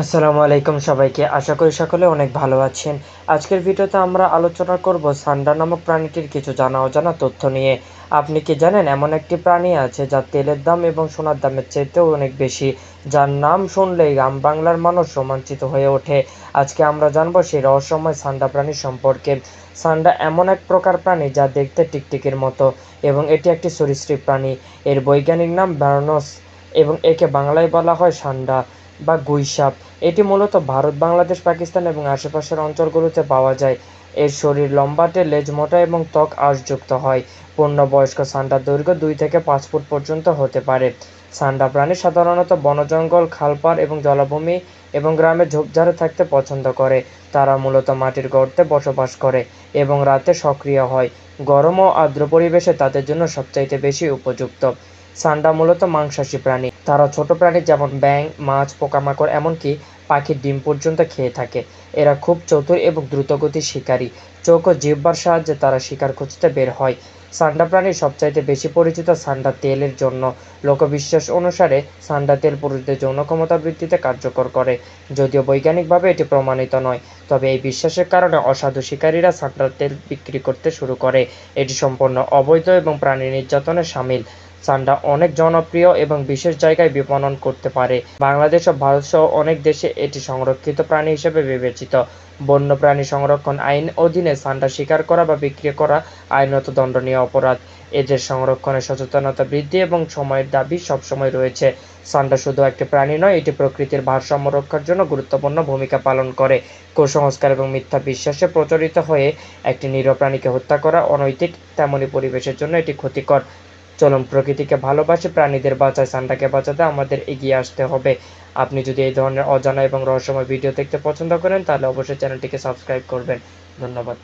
আসসালামু আলাইকুম সবাইকে। আশা করি সকলে অনেক ভালো আছেন। আজকের ভিডিওতে আমরা আলোচনা করব সান্ডা নামক প্রাণীটির কিছু জানা অজানা তথ্য নিয়ে। আপনি কি জানেন, এমন একটি প্রাণী আছে যা তেলের দাম এবং সোনার দামের চাইতেও অনেক বেশি, যার নাম শুনলেই গ্রাম বাংলার মানুষ রোমাঞ্চিত হয়ে ওঠে। আজকে আমরা জানব সেই রহস্যময় সান্ডা প্রাণী সম্পর্কে। সান্ডা এমন এক প্রকার প্রাণী যা দেখতে টিকটিকির মতো এবং এটি একটি সরীসৃপ প্রাণী। এর বৈজ্ঞানিক নাম ব্যারনস এবং একে বাংলায় বলা হয় সান্ডা। বা গুইসাপ। এটি মূলত ভারত, বাংলাদেশ, পাকিস্তান এবং আশেপাশের অঞ্চলগুলোতে পাওয়া যায়। এর শরীর লম্বাটে, লেজ মোটা এবং ত্বক আঁশযুক্ত হয়। পূর্ণবয়স্ক সান্ডার দৈর্ঘ্য দুই থেকে পাঁচ ফুট পর্যন্ত হতে পারে। সান্ডা প্রাণী সাধারণত বনজঙ্গল, খালপাড় এবং জলাভূমি এবং গ্রামে ঝোপঝাড়ে থাকতে পছন্দ করে। তারা মূলত মাটির গর্তে বসবাস করে এবং রাতে সক্রিয় হয়। গরম ও আর্দ্র পরিবেশে তাদের জন্য সবচাইতে বেশি উপযুক্ত। সান্ডা মূলত মাংসাশী প্রাণী। তারা ছোট প্রাণী যেমন ব্যাঙ, মাছ, পোকামাকড়, এমনকি পাখির ডিম পর্যন্ত খেয়ে থাকে। এরা খুব চতুর এবং দ্রুতগতির শিকারী। চোখ ও জিহ্বার সাহায্যে তারা শিকার খুঁজতে বের হয়। সান্ডা প্রাণী সবচাইতে বেশি পরিচিত সান্ডা তেলের জন্য। লোকবিশ্বাস অনুসারে সান্ডা তেল পুরুষদের যৌন ক্ষমতা বৃদ্ধিতে কার্যকর করে। যদিও বৈজ্ঞানিকভাবে এটি প্রমাণিত নয়, তবে এই বিশ্বাসের কারণে অসাধু শিকারীরা সান্ডার তেল বিক্রি করতে শুরু করে। এটি সম্পূর্ণ অবৈধ এবং প্রাণী নির্যাতনে সামিল। সান্ডা অনেক জনপ্রিয় এবং বিশেষ জায়গায় বিপণন করতে পারে। বাংলাদেশ ও ভারত সহ অনেক দেশে এটি সংরক্ষিত প্রাণী হিসেবে বিবেচিত। বন্যপ্রাণী সংরক্ষণ আইন অধীনে সান্ডা শিকার করা বা বিক্রি করা আইনত দণ্ডনীয় অপরাধ। এদের সংরক্ষণে সচেতনতা বৃদ্ধি এবং সময়ের দাবি সবসময় রয়েছে। সান্ডা শুধু একটি প্রাণী নয়, এটি প্রকৃতির ভারসাম্য রক্ষার জন্য গুরুত্বপূর্ণ ভূমিকা পালন করে। কুসংস্কার এবং মিথ্যা বিশ্বাসে প্রচলিত হয়ে একটি নিরীহ প্রাণীকে হত্যা করা অনৈতিক, তেমনি পরিবেশের জন্য এটি ক্ষতিকর। চলুন, প্রকৃতিকে ভালোবাসে, প্রাণীদের বাঁচায় সান্ডাকে বাঁচাতে আমাদের এগিয়ে আসতে হবে। আপনি যদি এই ধরনের অজানা এবং রহস্যময় ভিডিও দেখতে পছন্দ করেন, তাহলে অবশ্যই চ্যানেলটিকে সাবস্ক্রাইব করবেন। ধন্যবাদ।